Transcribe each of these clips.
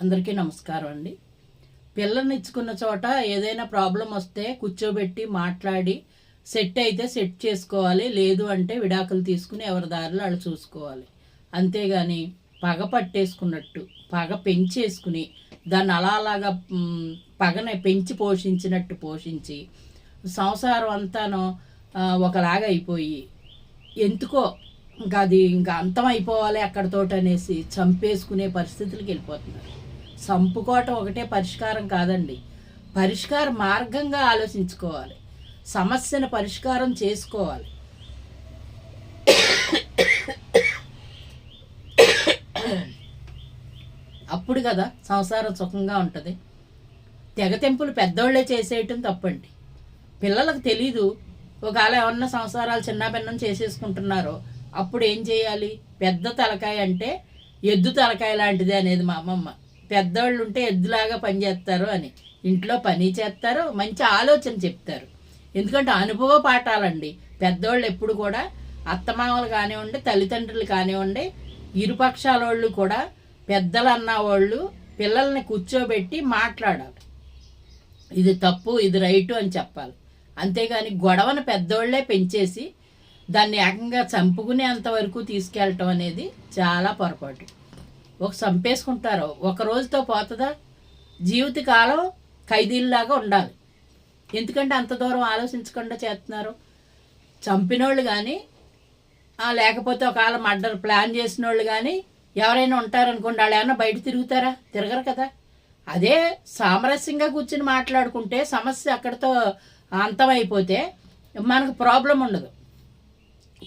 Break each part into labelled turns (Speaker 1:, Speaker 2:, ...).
Speaker 1: అందరికీ నమస్కారం అండి. పిల్లల్ని ఇచ్చుకున్న చోట ఏదైనా ప్రాబ్లం వస్తే కూర్చోబెట్టి మాట్లాడి సెట్ అయితే సెట్ చేసుకోవాలి లేదు అంటే విడాకులు తీసుకుని ఎవరి దారిలో వాళ్ళు చూసుకోవాలి. అంతేగాని పగ పట్టేసుకున్నట్టు పగ పెంచేసుకుని దాన్ని అలా అలాగా పగని పెంచి పోషించినట్టు పోషించి సంసారం అంతాను ఒకలాగా అయిపోయి ఎందుకో ఇంకా అది ఇంకా అంతం అయిపోవాలి అక్కడితోటి అనేసి చంపేసుకునే పరిస్థితులకు వెళ్ళిపోతున్నారు. చంపుకోవటం ఒకటే పరిష్కారం కాదండి. పరిష్కార మార్గంగా ఆలోచించుకోవాలి. సమస్యను పరిష్కారం చేసుకోవాలి. అప్పుడు కదా సంసారం సుఖంగా ఉంటుంది. తెగతెంపులు పెద్దోళ్ళే చేసేయటం తప్పండి. పిల్లలకు తెలీదు ఒకవేళ ఏమన్నా సంసారాలు చిన్న భిన్నం చేసేసుకుంటున్నారో అప్పుడు ఏం చేయాలి? పెద్ద తలకాయ అంటే ఎద్దు తలకాయ లాంటిది అనేది మా అమ్మమ్మ. పెద్దవాళ్ళు ఉంటే ఎద్దులాగా పనిచేస్తారు అని. ఇంట్లో పని చేస్తారు మంచి ఆలోచన చెప్తారు. ఎందుకంటే అనుభవ పాఠాలండి. పెద్దవాళ్ళు ఎప్పుడు కూడా అత్తమామలు కానివ్వండి తల్లిదండ్రులు కానివ్వండి ఇరుపక్షాల వాళ్ళు కూడా పెద్దలు అన్న వాళ్ళు పిల్లల్ని కూర్చోబెట్టి మాట్లాడాలి. ఇది తప్పు ఇది రైటు అని చెప్పాలి. అంతేగాని గొడవను పెద్దోళ్ళే పెంచేసి దాన్ని ఏకంగా చంపుకునేంత వరకు తీసుకెళ్ళటం అనేది చాలా పొరపాటు. ఒక చంపేసుకుంటారు. ఒక రోజుతో పోతుందా? జీవితకాలం ఖైదీల్లాగా ఉండాలి. ఎందుకంటే అంత దూరం ఆలోచించకుండా చేస్తున్నారు? చంపినోళ్ళు కానీ లేకపోతే ఒకవేళ మర్డర్ ప్లాన్ చేసిన వాళ్ళు కానీ ఎవరైనా ఉంటారనుకోండి వాళ్ళు ఏమైనా బయట తిరుగుతారా? తిరగరు కదా. అదే సామరస్యంగా కూర్చుని మాట్లాడుకుంటే సమస్య అక్కడితో అంతమైపోతే మనకు ప్రాబ్లం ఉండదు.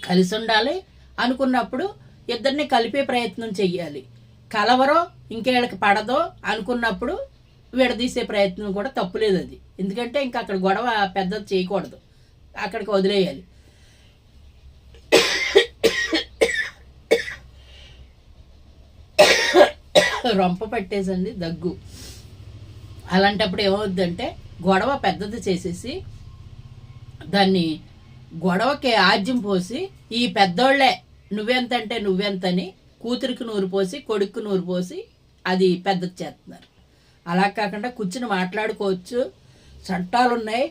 Speaker 1: కలిసి ఉండాలి అనుకున్నప్పుడు ఇద్దరిని కలిపే ప్రయత్నం చెయ్యాలి. కలవరో ఇంకేళ్ళకి పడదో అనుకున్నప్పుడు విడదీసే ప్రయత్నం కూడా తప్పులేదు అది ఎందుకంటే ఇంకా అక్కడ గొడవ పెద్దది చేయకూడదు. అక్కడికి వదిలేయాలి. రొంప పట్టేసండి దగ్గు. అలాంటప్పుడు ఏమవుద్దంటే గొడవ పెద్దది చేసేసి దాన్ని గొడవకి ఆజ్యం పోసి ఈ పెద్దోళ్ళే నువ్వెంతంటే నువ్వెంతని కూతురికి నూరు పోసి కొడుకు నూరు పోసి అది పెద్దది చేస్తున్నారు అలా కాకుండా కూర్చుని మాట్లాడుకోవచ్చు. చట్టాలు ఉన్నాయి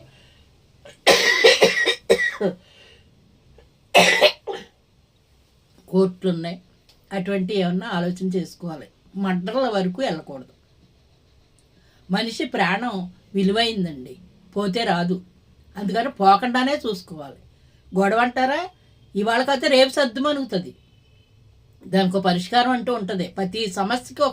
Speaker 1: కోర్టులు ఉన్నాయి అటువంటి ఏమన్నా ఆలోచన చేసుకోవాలి. మంటల వరకు వెళ్ళకూడదు. మనిషి ప్రాణం విలువైందండి. పోతే రాదు. అందుకని పోకుండానే చూసుకోవాలి. గొడవ అంటారా ఇవాళకైతే రేపు సర్దుమనుగుతుంది దానికి ఒక పరిష్కారం అంటూ ఉంటుంది. ప్రతి సమస్యకి ఒక